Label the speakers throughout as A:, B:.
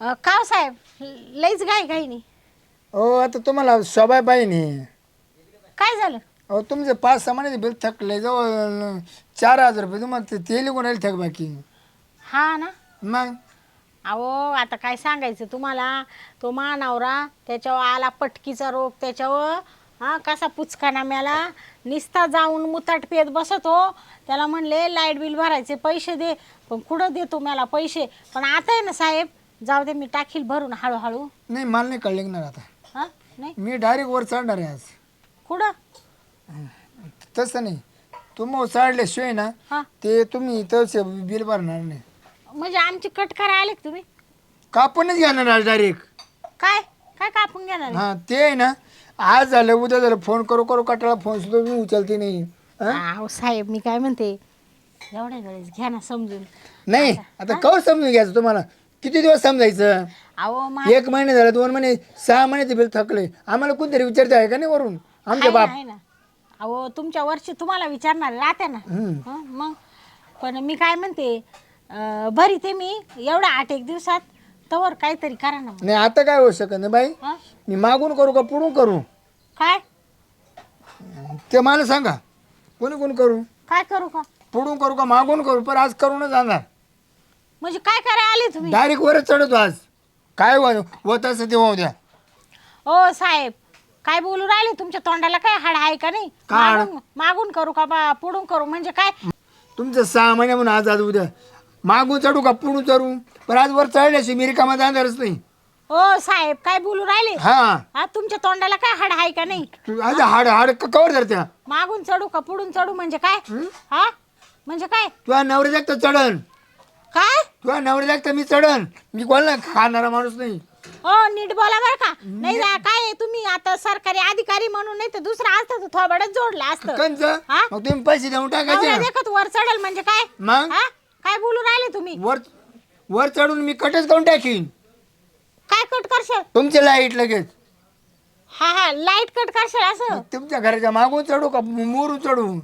A: अ, का साहेब लईच घाई घाई नाही
B: हो आता तुम्हाला शोभाय पाहिजे
A: काय झालं?
B: अहो तुमचे पाच सहा महिन्याचे बिल थकले जवळ चार हजार रुपये तुम्हाला ते तेल कोण राहील थक बाकी.
A: हा ना?
B: मग?
A: अहो आता काय सांगायचं तुम्हाला? तो मानावरा त्याच्यावर आला पटकीचा रोग त्याच्यावर हा कसा पुचकाना मेला? निस्ता जाऊन मुताट पेत बसतो त्याला म्हणले लाइट बिल भरायचे पैसे दे. पण कुठं देतो मला पैसे? पण आता आहे ना साहेब जाऊ दे मी टाकील भरून हळूहळू.
B: नाही मला नाही कळले ना आता.
A: हा? नाही?
B: मी डायरेक्ट वर चढणार आहे आज.
A: कुठं?
B: तसं नाही. तुम्ही चढल्याशिवाय ना
A: हा.
B: ते तुम्ही तसे बिल भरणार नाही.
A: म्हणजे आमची कट करा आले का तुम्ही?
B: कापूनच घेणार आज डायरेक्ट.
A: काय? काय कापून घेणार?
B: हा ते आहे ना आज झालं उद्या झालं फोन करू करू कटाळा फोन सुद्धा मी उचलते नाही. हा?
A: अहो साहेब मी काय म्हणते? एवढ्या वेळेस घ्या ना समजून.
B: नाही आता कवर समजून घ्यायचं तुम्हाला? किती दिवस समजायचं?
A: अहो मा
B: एक महिने झालं दोन महिने सहा महिने बिल थकले. आम्हाला कोणतरी विचारते आहे का नाही वरून? आमचे
A: आहे ना,
B: बाप.
A: आहे ना. अहो तुमच्या वर्षी तुम्हाला विचारणार राहते ना. हं, मग? पण मी काय म्हणते अं, भरी ते मी एवढ्या आठ एक दिवसात तवर काहीतरी करा ना मग.
B: नाही आता काय होऊ शकत नाही बाई.
A: हं?
B: मी मागून करू का पुढून करू?
A: काय?
B: ते मला सांगा. कोणी कोण करू?
A: काय करू का?
B: पुढून करू का मागून करू? पण आज करूनच जाणार.
A: म्हणजे काय करायला आले तुम्ही?
B: डायरेक्ट वरच चढतो आज. काय हो- होत असं ते होऊ द्या.
A: ओ साहेब काय बोलू राहिले? तुमच्या तोंडाला काय हाड आहे का नाही?
B: काय हाड?
A: मागून मागून करू का बा? पुढून करू. म्हणजे काय?
B: तुमचं सहा महिने म्हणून आज आज उद्या मागून चढू का पुढून चढू? पण आज वर चढल्याशी मी रिकामा जाणारच नाही.
A: ओ साहेब काय बोलू राहिले?
B: हा.
A: हा तुमच्या तोंडाला काय हाड आहे का नाही?
B: तू आज हाड हाड क- कवर धरत्या.
A: मागून चढू का पुढून चढू म्हणजे काय? हा? म्हणजे काय?
B: तुझ्या नवऱ्या जागत चढन.
A: काय?
B: तुझ्या नवऱ्या जागत मी चढन. मी कोणाला खाणारा माणूस नाही.
A: हो नीट बोला बरं का. नाही जा- काय आहे, तुम्ही? आता सरकारी अधिकारी म्हणून नाही तर दुसरं असतं तर थोबडच जोडलं असतं.
B: कंच
A: हा?
B: मग तुम्ही पैसे देऊन
A: नवरा
B: टाकायचे
A: देखत वर चढल म्हणजे काय?
B: मग?
A: हा? काय बोलू राहिले तुम्ही?
B: वर वर चढून मी कटच करून टाकीन.
A: काय कट करशाल?
B: तुमचे लाइट लगेच.
A: हा हा लाइट कट करशाल असं?
B: तुमच्या घराच्या मागून चढू का मोरून चढू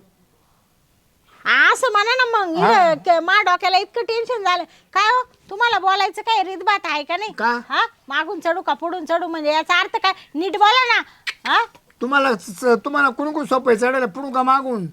A: हा, असं म्हणा ना मग. इथं क- मा डोक्याला इतकं टेन्शन झालं. काय हो? तुम्हाला बोलायचं काय? रीतबात आहे का नाही?
B: का?
A: हा? मागून चढू का पुढून चढू? म्हणजे याचा अर्थ काय? नीट बोला ना. हा?
B: तुम्हाला स- तुम्हाला कोण कोण सोपं आहे? चढायला पुढून का मागून?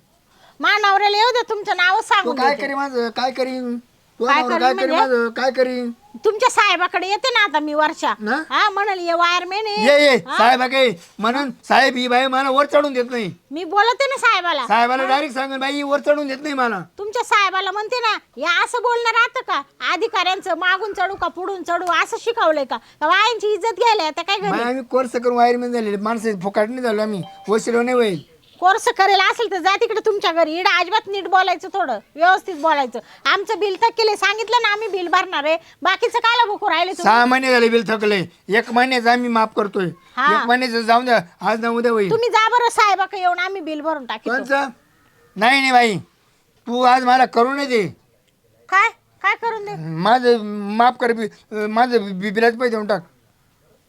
A: मा नवऱ्याला येऊ दे तुमचं नाव
B: तू
A: सांगून
B: काय
A: देते.
B: करी माझं? काय करीन? तू
A: काय
B: नवरा
A: करीन
B: काय करी
A: म्हणजे?
B: माझं? काय करीन?
A: तुमच्या साहेबाकडे येते ना आता मी वर्षा.
B: ना?
A: हा म्हणाल ये वायरमॅन
B: ये ये. साहेब काय? म्हणून साहेब ही बाई मला वर चढून देत नाही.
A: मी बोलते ना साहेबाला.
B: साहेबाला डायरेक्ट सांगेन बाई ही वर चढून देत नाही मला.
A: तुमच्या साहेबाला म्हणते ना या असं बोलणं राहतं का? अधिकाऱ्यांचं मागून चढू का पुढून चढू? असं शिकवलंय का? का वायांची इज्जत घ्यायला आता काय
B: बाई
A: घरी
B: आम्ही कोर्स करून वायरमॅन झालेले. माणसं फुकाट नाही झालो आम्ही. वशिलो नाही होईल.
A: कोर्स करेल असेल तर जा तिकडे तुमच्या घरी. इकडे अजिबात नीट बोलायचं थोडं. व्यवस्थित बोलायचं. आमचं बिल तर केले सांगितलं ना आम्ही बिल भरणार आहे. बाकीचं कायला भुकू राहिले तुम्ही?
B: सहा महिने झाले बिल थकले. एक महिन्याचं आम्ही माफ करतोय.
A: हा.
B: एक महिन्याचं जाऊन द्या. आज ना उद्या होईल.
A: तुम्ही जा बरं साहेबाकडे येऊन. आम्ही बिल भरून
B: कोणचं? नाही नाही बाई. तू आज मला करू नाही दे.
A: काय? काय करून दे?
B: माझं माफ कर. बी- माझं बी- बिलाचे पैसे देऊन टाक.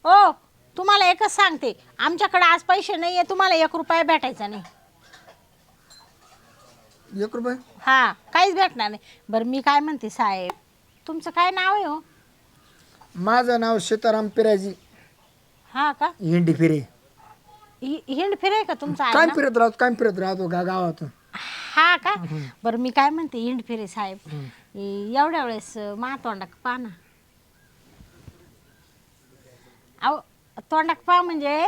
A: हो. तुम्हाला एकच सांगते आमच्याकडे आज पैसे नाहीये तुम्हाला एक रुपया भेटायचा नाही.
B: एक रुपये?
A: हा काहीच भेटणार नाही. बरं मी काय म्हणते साहेब तुमचं काय नाव आहे हो?
B: माझं नाव सीताराम पिराजी
A: हा का?
B: हिंडी फिरे.
A: हि- हिंड फिरे का तुमचं
B: काय? फिरत राहतो काय फिरत राहतो गा गावातून.
A: हा का? बरं मी काय म्हणते हिंड फिरे साहेब. एवढ्या वेळेस मा तोंडाक पहा ना अहो तोंडाक पहा म्हणजे.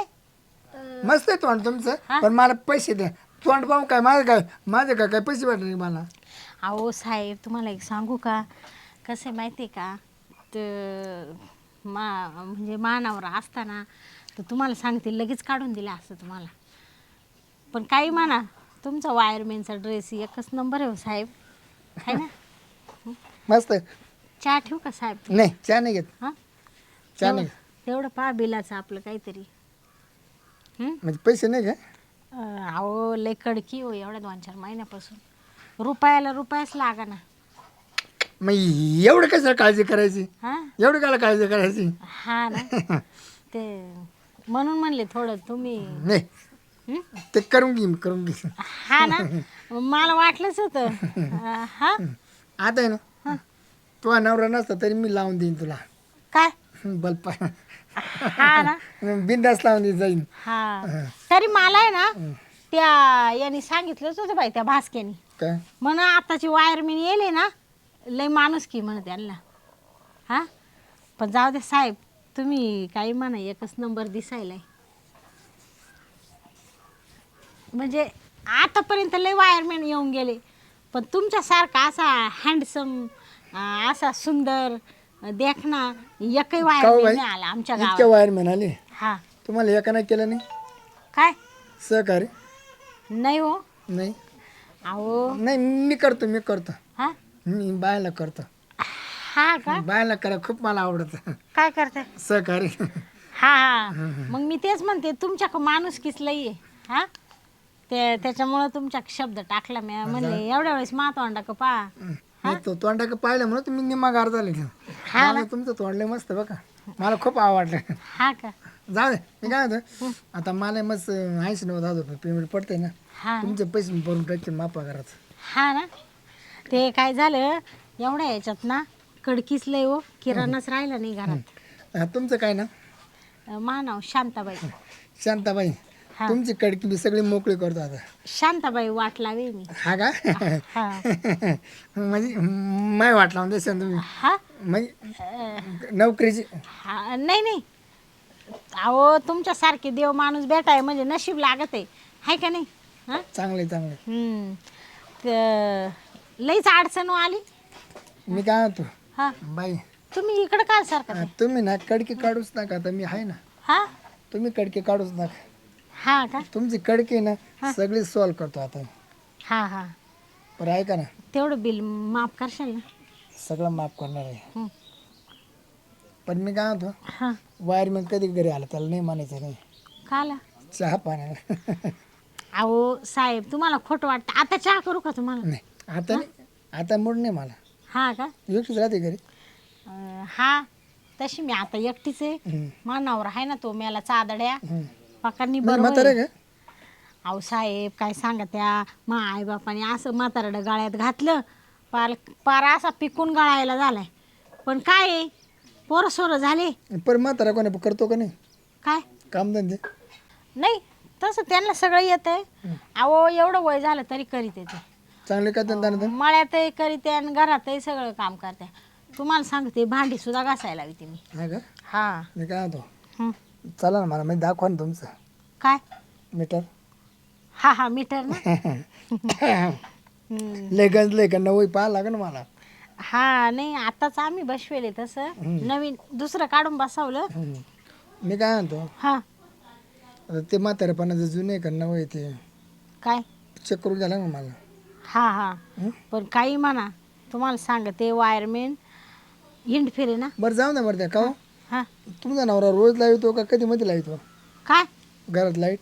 B: मस्त आहे तोंड तुमचं? पण मला पैसे द्या तोंड पाहून काय माझं काय माझं काय काय पैसे नाही मला?
A: अहो साहेब तुम्हाला एक सांगू का? कसं आहे माहिती आहे का? तर मा म्हणजे मानावर असताना तर तुम्हाला सांगते लगेच काढून दिलं असतं तुम्हाला. पण काही म्हणा तुमचा वायरमॅनचा ड्रेस एकच नंबर आहे हो साहेब. आहे ना?
B: मस्त आहे.
A: चहा ठेवू का साहेब?
B: नाही चहा नाही घेत.
A: हां?
B: चहा नाही घेत.
A: तेवढं पहा बिलाचं आपलं काहीतरी. हं?
B: म्हणजे पैसे नाही का?
A: अं, अहो लय कडकी हो एवढ्या दोन चार महिन्यापासून. रुपयाला रुपयाच लागा ना
B: मग एवढं कसं काळजी करायची?
A: हां?
B: एवढं काय काळजी करायची?
A: हा ना. ते म्हणून म्हणले थोडं तुम्ही.
B: नाही? ते करून घे मी करून घे
A: हा ना. मला वाटलंच होतं. अं, हा?
B: आता आहे ना. तो नवरा नसता तरी मी लावून देईन तुला.
A: काय?
B: बल्ब
A: हा ना?
B: बिंदास लावून जाईन.
A: हा. तरी मला आहे ना त्या यांनी सांगितलंच होतं बाई त्या भास्क्यानी
B: काय?
A: म्हण आताची वायरमॅन येले ना लय माणूस की म्हण त्यांना. हा? पण जाऊ दे साहेब तुम्ही काही म्हणा एकच नंबर दिसायलाय. म्हणजे आतापर्यंत लय वायरमॅन येऊन गेले पण तुमच्यासारखा असा हँडसम असा सुंदर अं, देखना एकही
B: बाई
A: नाही आला आमच्या
B: इतक्या
A: गावात.
B: वायर म्हणाले.
A: हा.
B: तुम्हाला एका नाही केलं नाही?
A: काय?
B: सहकार्य?
A: नाही हो.
B: नाही.
A: अहो.
B: नाही मी करतो मी करतो.
A: हा?
B: मी बायला करतो.
A: हा का?
B: बायला करा खूप मला आवडतं.
A: काय करते
B: सहकार्य.
A: हा हा. मग मी तेच म्हणते तुमच्या माणूस किस लई आहे हा? ते त्याच्यामुळं तुमच्या शब्द टाकला मी. म्हणले एवढ्या वेळेस मातोंडा का पा?
B: मी तो तोंडाक पाहिलं म्हणून तुम्ही निम्मा गार झाले. मला तुमचं तोंडले मस्त बघा. मला खूप आवडलं.
A: हा का?
B: जाऊ दे मी काय होतं आता मला मस्त ऐंशी नव्वद हजार रुपये पेमेंट पडते ना.
A: हा
B: तुमचे पैसे मी भरून टाकते मापा घरात.
A: हा ना. ते काय झालं एवढ्या याच्यात ना कडकीच लय हो किराणाच राहिला नाही घरात.
B: हा, तुमचं काय ना?
A: अं, मानाव शांताबाई.
B: शांताबाई
A: हा.
B: तुमची कडकी मी सगळी मोकळी करतो आता.
A: शांताबाई वाट लावे मी.
B: हा का?
A: हा.
B: म्हणजे माय वाट लावून देशाल तुम्ही.
A: हा.
B: म्हणजे नोकरीची?
A: हा नाही नाही. अहो तुमच्यासारखे देव माणूस भेटाय म्हणजे नशीब लागत आहे. हाय का नाही? हा?
B: चांगले चांगले
A: हम्म. त- लईच अडचण आली.
B: मी काय म्हणतो?
A: हा.
B: बाई.
A: तुम्ही इकडं काय सारखं
B: तुम्ही ना कडकी काढूच नका. आता मी आहे ना.
A: हा?
B: तुम्ही कडकी काढूच नका.
A: हा का?
B: तुमची कडकी ना सगळी सॉल्व करतो आता.
A: हा हा.
B: बरं ऐका ना.
A: तेवढं बिल माफ करशाल ना?
B: सगळं माफ करणार आहे.
A: हं.
B: पण मी काय म्हणतो
A: हा.
B: वायरमॅन कधी घरी आला त्याला नाही म्हणायचं नाही.
A: काला
B: चहा पाण्याला.
A: अहो साहेब तुम्हाला खोटं वाटतं. आता चहा करू का तुम्हाला?
B: नाही आता नाही. आता मूड नाही मला.
A: हा का?
B: एकटीच राहते घरी.
A: अं, हा तशी मी आता एकटीच आहे. मानावर आहे ना तो मेला चादड्या.
B: हं.
A: पकांनी
B: नाही,
A: बरोबर
B: म्हातारं
A: आहे.
B: का?
A: अहो साहेब काय सांगा त्या मा आई बापाने असं म्हातारडं गाळ्यात घातलं. पार पार असा पिकून गळायला झालाय. पण काय आहे? पोरं सोरं झाले?
B: पर म्हातारा कोणी करतो का नाही?
A: काय?
B: कामधंदे
A: नाही तसं त्यांना सगळं येत आहे अहो एवढं वय झालं तरी करीत येते.
B: चांगले का धंदा ना
A: मळ्यातही करीते आणि घरातही सगळं काम करते तुम्हाला सांगते भांडी सुद्धा घासायला हवी ती मी.
B: हा का?
A: हा.
B: मी काय म्हणतो?
A: हं.
B: चला ना मला दाखवा ना तुमचं.
A: काय?
B: मीटर?
A: हा हा मीटर ना.
B: लय गंजलंय का नवई पाहा लागेल मला.
A: हा नाही आताच आम्ही बसवेले तसं. नवीन दुसरं काढून बसवलं.
B: मी काय म्हणतो?
A: हा.
B: आता ते म्हातारेपणाचं जुने का नवं ते?
A: काय?
B: चेक करून झालं ना मला.
A: हा हा.
B: हं?
A: पण काही म्हणा तुम्हाला सांगते वायरमॅन हिंड फिरे ना.
B: बरं जाऊ ना बरं त्या का हो?
A: हा.
B: तुमचा नवरा रोज लावतो का? कधी मध्ये लावतो
A: काय?
B: घरात लाइट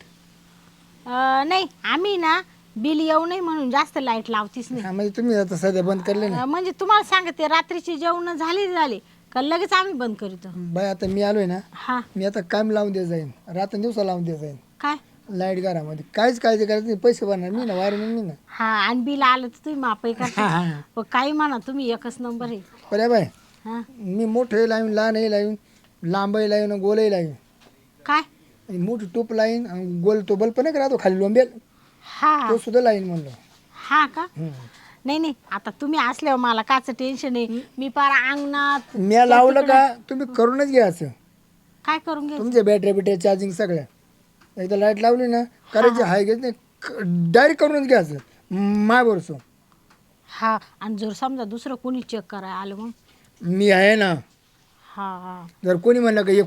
A: अं, नाही आम्ही ना बिल येऊ नये म्हणून जास्त लाइट लावतीच नाही.
B: हा म्हणजे तुम्ही आता सध्या बंद करले ना.
A: अं, म्हणजे तुम्हाला सांगते रात्रीची जेवण झाली झाली का लगेच आम्ही बंद करीतो.
B: बाय आता मी आलोय ना
A: हा.
B: मी आता काम लावून देत जाईन रात्र दिवसा लावून देत जाईन.
A: काय?
B: लाइट घरामध्ये. काहीच काळजी करायचं नाही पैसे भरणार मी ना वायर मी ना.
A: हा आणि बिल आलं तर तुम्ही मापही करता. पण काही म्हणा तुम्ही एकच नंबर आहे.
B: बरं बाय
A: हा.
B: मी मोठे लावून लहानही लावून लांबही लावून आणि गोलही लावून.
A: काय?
B: आणि मोठी टोप लाईन आणि गोल तो बल्ब नाही का राहतो खाली लोंबेल.
A: हा.
B: तो सुद्धा लाईन म्हणलो.
A: हा का. नाही नाही. आता तुम्ही असल्यावर मला काच टेन्शन आहे? मी पार अंगणात
B: मी लावलं का तुम्ही करूनच घ्यायचं
A: काय करून घे
B: तुमचे बॅटरी बिटरी चार्जिंग सगळ्या. एकदा लाइट लावली ना करायची हाय घेत नाही डायरेक्ट करूनच घ्यायचं माय बरसो
A: हा आणि जर समजा दुसरं कोणी चेक करायला आलं मग?
B: मी आहे ना.
A: हा हा.
B: जर कोणी म्हणलं का हे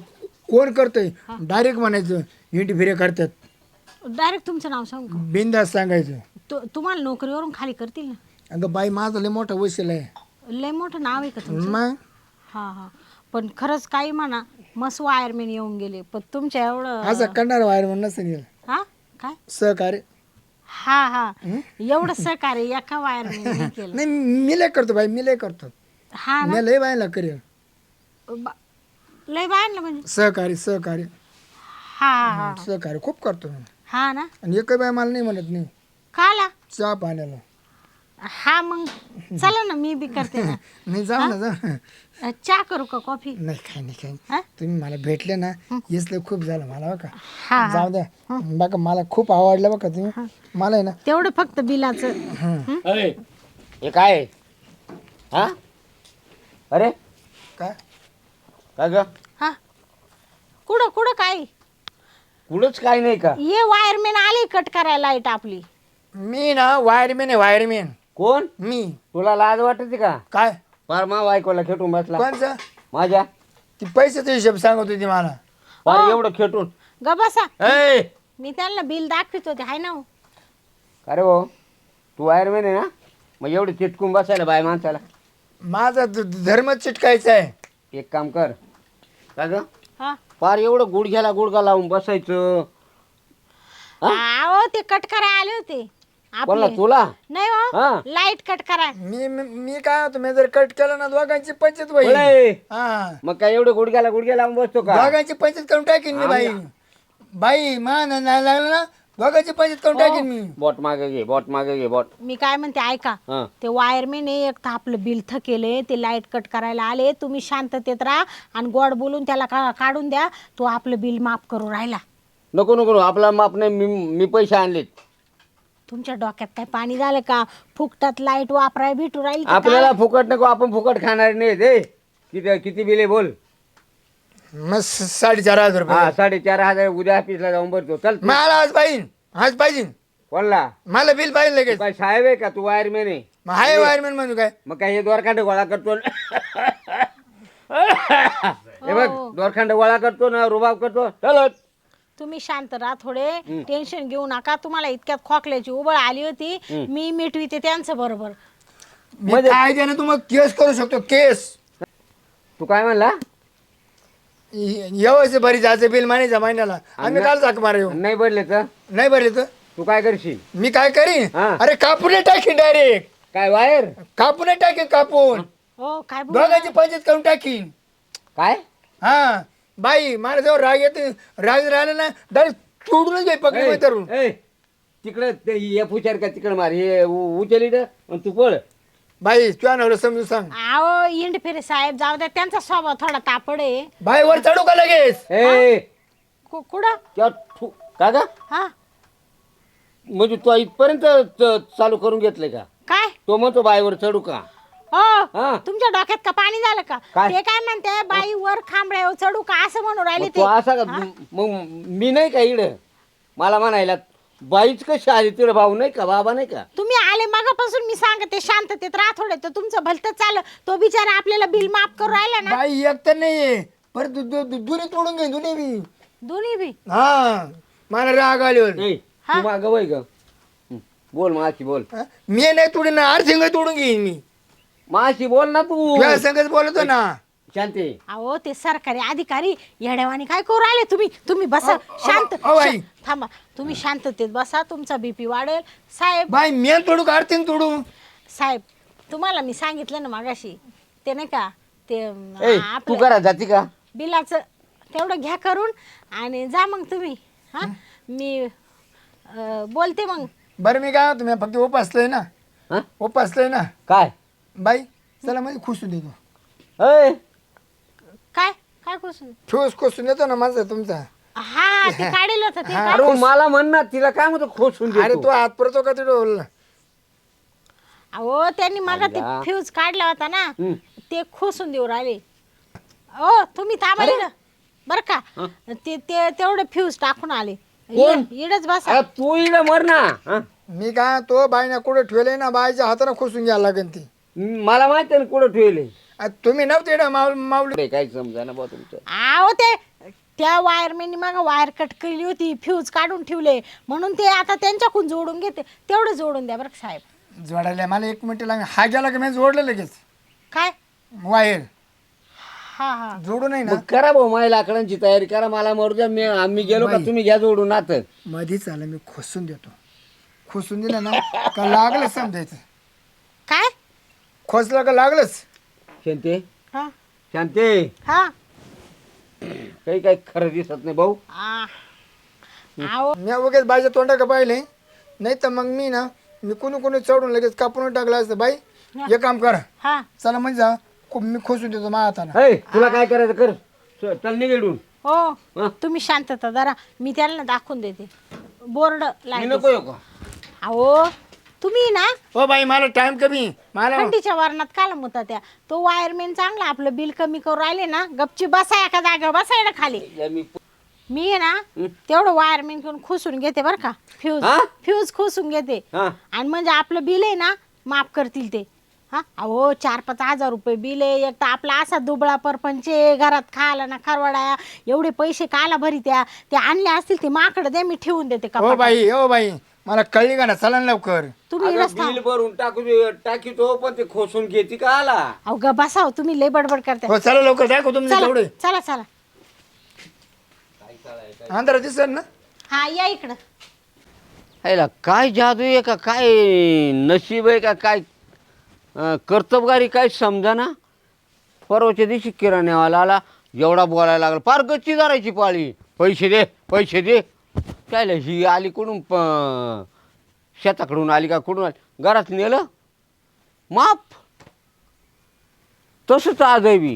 B: कोण करतोय? डायरेक्ट म्हणायचं हिंट फिरे करतात.
A: डायरेक्ट तुमचं नाव सांगू का?
B: बिंदास सांगायचं.
A: तु- तुम्हाला नोकरीवरून खाली करतील ना?
B: अगं बाई माझं लय मोठा वशील आहे.
A: लय मोठं नाव आहे का तुमचं?
B: मग?
A: हा हा. पण खरंच काही म्हणा मस्त वायरमॅन येऊन गेले पण तुमच्या एवढं
B: असं करणार वायर म्हणून नसेल
A: हा? काय?
B: सहकार्य.
A: हा हा. एवढं सहकार्य एका वायरमॅन केलं.
B: नाही मी लय करतो बाई मी लय करतो.
A: हा ना?
B: मी लय बायला करेल.
A: बा- लय बाहेर म्हणजे?
B: सहकार्य सहकार्य.
A: हा हा. हा
B: सहकार्य खूप करतो मी.
A: हा ना.
B: आणि एकही बाय मला नाही म्हणत नाही
A: काला
B: चहा पाण्याला
A: हा मग. चला ना मी बी करते ना.
B: नाही जाऊ ना जाऊ ना.
A: अ, चहा करू का कॉफी?
B: नाही काही नाही
A: हा?
B: नाही. तुम्ही मला भेटले ना हेच लय खूप झालं मला बघा
A: हा हा.
B: जाऊ द्या. बघा मला खूप आवडलं बघा तुम्ही. मला आहे ना.
A: तेवढं फक्त बिलाचं.
C: अरे हे काय? आहे? हा? अरे?
B: काय?
C: काय ग?
A: हा. कुठं कुठं काय?
C: कुठंच काय नाही का?
A: ये वायरमॅन आले कट करायला लाइट आपली.
B: मी ना वायरमॅन आहे वायरमॅन
C: कोण?
B: मी.
C: तुला लाज वाटते का?
B: काय?
C: फार मा बायकोला खेटून बसला.
B: कोणचं?
C: माझ्या.
B: ती पैशाचा हिशोब सांगत होती मला.
C: फार एवढं खेटून.
A: ग बसा.
C: ए!
A: मी त्यांना बिल दाखवित होते हाय ना हो.
C: अरे भाऊ तू वायरमॅन आहे ना? मग एवढं चिटकून बसायला बाय माणसाला.
B: माझा ध- धर्म चिटकायचा आहे.
C: एक काम कर. का ग?
A: हा?
C: फार एवढं गुडघ्याला गुडघा लावून बसायचं. हा?
A: अहो ते कट करायला आले होते.
C: कोणला
A: आपले
C: तुला?
A: नाही
C: हा.
A: हो? लाइट कट कराय
B: मी मी मी काय होतो मी जर कट केलं ना दोघांची पंचायत होईल. हा.
C: मग काय एवढं गुडघ्याला गुडघ्या लावून बसतो का?
B: दोघांची पंचायत करून टाकीन मी बाई. बाई मा ना नाही लागलं ना दोघांची पंचायत करून टाकीन मी.
C: बोट मागे घे बोट मागे घे बोट.
A: मी काय म्हणते ऐका.
C: हा.
A: ते वायरमॅन एक तर आपलं बिल थकेले ते लाइट कट करायला आले तुम्ही शांततेत राहा आणि गोड बोलून त्याला का- काढून द्या तो आपलं बिल माफ करू राहिला.
C: नको नको नको. आपला माप नाही मी मी पैसे आणलेत.
A: तुमच्या डोक्यात काय पाणी झालं का? फुकटात लाइट वापराय भेटू राहील
C: आपल्याला फुकट नको आपण फुकट खाणार नाही ते किती किती बिल आहे बोल.
B: मग स- साडेचार हजार
C: हा
B: रुपये
C: साडेचार हजार उद्या ऑफिसला जाऊन भरतो. चल तू.
B: मला आज पाहिजे. आज पाहिजे.
C: कोणला?
B: मला बिल पाहिजे
C: तू
B: लगेच
C: काय साहेब आहे का? तू वायरमॅन आहे.
B: मग हाय वायरमॅन म्हणू काय?
C: मग काय हे दोरखांड गोळा करतो हे बघ
A: हो.
C: दोरखांड गोळा करतो ना रुबाब करतो. चल.
A: तुम्ही शांत राहा थोडे. टेन्शन घेऊ नका. तुम्हाला इतक्यात खोकल्याची उबळ आली होती. मी मिटविते त्यांचं बरोबर.
B: मी कायद्याने तुम्हाला केस करू शकतो केस.
C: तू काय म्हणला?
B: व्यवस्थित भरी जायचं बिल मानायचं महिन्याला. आम्ही काल चाक मारे
C: नाही भरले तर?
B: नाही भरले तर?
C: तू काय करशील?
B: मी काय करीन?
C: हा.
B: अरे कापून टाकीन डायरेक्ट
C: काय वायर?
B: कापून टाकीन कापून.
A: हो काय बोल?
B: दोघांची पंचायत करून टाकीन.
C: काय?
B: हा. बाई मला जेव्हा राग येते राग राहिला ना डायरेक्ट सोडूनच घे पकडून
C: ए, तिकडे ते हे पुचार का तिकडे मार? हे उ- उचल इथं आणि तू पळ.
B: बाई तुझ्या नवरा समजून सांग.
A: आहो इंड फिरे साहेब जाऊ द्या त्यांचा स्वभाव थोडा तापड आहे.
B: बाई वर चढू का लगेच?
C: ए
A: कु- कुठं?
C: त्या ठु- का ग?
A: हा.
C: म्हणजे तू इथपर्यंत च- चालू करून घेतलंय का?
A: काय?
C: तो म्हणतो बाईवर चढू का?
A: हो.
C: हा.
A: तुमच्या डोक्यात का पाणी झालं का?
C: काय?
A: ते काय म्हणते बाई वर खांबड्यावर चढू का? असं म्हणून राहिले
C: मग
A: ते
C: तो. असा का मग मी नाही का इड मला म्हणायला बाईच कशी आली तिकडे भाऊ नाही का? बाबा नाही का?
A: तुम्ही आले मगापासून मी सांगते शांततेत राहा थोडे तर तुमचं भलतं चाललं. तो बिचारा आपल्याला बिल माफ करू राहिला ना?
B: बाई एक तर नाहीये. परत दु- दु- दु- दुनी तोडून घे दुनी बी.
A: दोन्ही बी?
B: हा. मला राग आल्यावर
C: तू माग वय ग. हं, बोल माशी बोल.
B: हा? मी नाही तोडून ना आरसिंग तोडून घेईन मी.
C: माशी बोल ना तू.
B: तुझ्या संगत बोलतो ना.
C: शांती.
A: अहो ते सरकारी अधिकारी येड्यावानी काय करू राहिले तुम्ही? तुम्ही बसा शांत
B: अहो, आई.
A: शा- थांबा. तुम्ही शांततेत बसा तुमचा बीपी वाढेल. साहेब
B: बाई मेन तोडू का तोडू.
A: साहेब तुम्हाला मी सांगितलं ना मागाशी ते नाही का ते अं,
C: ए तू
A: आपलं
C: करा जाती का?
A: बिलाचं तेवढं घ्या करून आणि जा मग तुम्ही. हा? मी अं, बोलते मग.
B: बरं मी काय तुम्ही फक्त उपासलंय ना.
C: हा?
B: उपासलंय ना.
C: काय?
B: बाई चला म्हणजे खुसून देतो.
C: ए
A: काय? काय कुसून
B: ठोस खुसून देतो ना माझा तुमचा.
A: हा ते काढेल होतं ते काय
C: अरे मला म्हण ना तिला काय म्हणतो खोसून
B: अरे तो. हात पडतो का तिथं
A: अहो त्यांनी मला ते. फ्यूज काढला होता ना. ते खोसून देऊ राहिले. ओ तुम्ही थांबा इकडं. बरं का ते ते तेवढे फ्यूज टाकून आले.
C: कोण?
A: इड- इडच बसा.
C: तू इड मर ना हं?
B: मी काय तो बाईना कुठे ठेवले ना बाईच्या हाताने खुसून घ्यायला लागेल ती.
C: मला माहिती आहे ना कुठं ठेवले
B: आ, तुम्ही नव्हते ना माऊल माऊली
C: काही समजा ना बा तुमचं.
A: अहो ते त्या वायरमॅननी मग वायर कट केली होती फ्यूज काढून ठेवले. म्हणून ते आता त्यांच्याकडून जोडून घेते. तेवढं जोडून द्या बरं का साहेब.
B: जोडायला मला एक मिनिट लागेल. हा गेला की मी जोडलं लगेच?
A: काय?
B: वायर
A: हा हा.
B: जोडू नाही ना?
C: मग करा भाऊ माझ्या लाकडांची तयारी करा. मला मरू द्या. मी आम्ही गेलो का. तुम्ही घ्या जोडून आता.
B: मधीच आलं मी खोसून देतो. खोसून दिलं ना का लागलं समजायचं.
A: काय?
B: खोसलं का लागलंच?
C: शांते?
A: हा.
C: शांते?
A: हा.
C: काही काही खरं दिसत नाही भाऊ.
A: आ.
B: मी उगेच बाईच्या तोंडा का पाहिले? नाही तर मग मी ना मी कोणी कोणी चढून लगेच कापून टाकलं असतं. बाई हे. काम करा.
A: हा.
B: चला म्हणजे जा. खूप मी खोसून देतो माझ्या हाताला
C: तुला काय करायचं कर. चल निघेडून
A: हो? तुम्ही शांतता जरा. मी त्यांना दाखवून देते. बोर्ड
C: मी नको येऊ का?
A: अहो तुम्ही ना
B: हो बाई मला टाइम कमी मला
A: थंडीच्या वरणात काला मुता त्या? तो वायरमॅन चांगला आपलं बिल कमी करून राहिले ना गपची बसा एका जागा बसाय ना खाली
C: मी
A: मी आहे ना तेवढं वायरमॅन घेऊन खुसून घेते बरं का. फ्यूज
C: हा?
A: फ्यूज खुसून घेते.
C: हा.
A: आणि म्हणजे आपलं बिल आहे ना माफ करतील ते. हा? अहो चार पाच हजार रुपये बिल आहे. एक तर आपला असा दुबळा परपंच आहे घरात खायला ना खारवाडा एवढे पैसे काला भरी त्या? ते आणले असतील ते माकडं दे मी ठेवून देते
B: हो
A: का
B: बाई हो बाई मला कळली का ना? चला ना लवकर.
A: तुम्ही
C: अगं,
A: रस्ता
C: बिल भरून टाकू टाकीतो पण ते खोसून घेते का आला?
A: अहो ग बसाव तुम्ही लय बडबड करताय.
B: हो चला लवकर दाखव तुमचे
A: चला
B: तेवढे.
A: चला चला.
B: अंधारा दिसत ना?
A: हा या इकडं.
C: ह्याला काय जादू आहे का काय नशीब आहे का काय अं, कर्तबगारी काय समजा ना परवाच्या दिवशी किराण्यावाला आला एवढा बोलायला लागला फार गच्ची धरायची पाळी. पैसे दे पैसे दे. त्याला ही आली कुठून प- शेताकडून आली का कुठून आली? घरात नेलं. माप तसंच आज बी.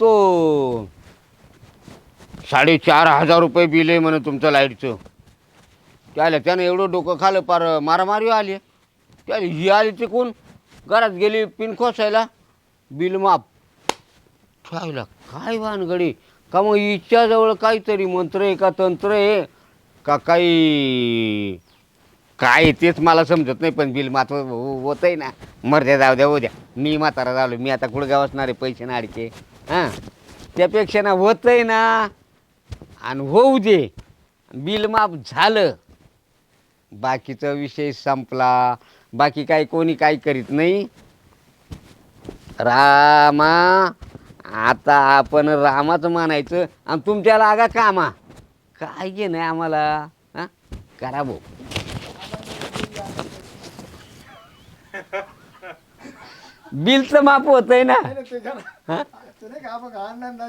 C: तो साडेचार हजार रुपये बिल आहे म्हणे तुमचं लाईटचं. त्याला त्यानं एवढं डोकं खालं पार मारामारी आली. त्याला ही आली ती कोण घरात गेली पिन खोसायला. बिल माप ठेवायला काय भानगडी का मग हिच्याजवळ काहीतरी मंत्र आहे का तंत्र आहे? का काही काय आहे तेच मला समजत नाही पण बिल मात्र हो-, होत आहे ना. मर्द्या जाऊ द्या उद्या मी म्हातारा झालो मी आता गुडगाव असणारे पैसे नाडीचे हां. त्यापेक्षा ना होत आहे ना. आणि होऊ दे. बिल माफ झालं. बाकीचा विषय संपला. बाकी काय कोणी काही करीत नाही. रामा आता आपण रामाचं मानायचं आणि तुमच्या लागा कामा. काय घे नाही आम्हाला? हां? करा भाऊ. बिलचं माप होत आहे ना
B: का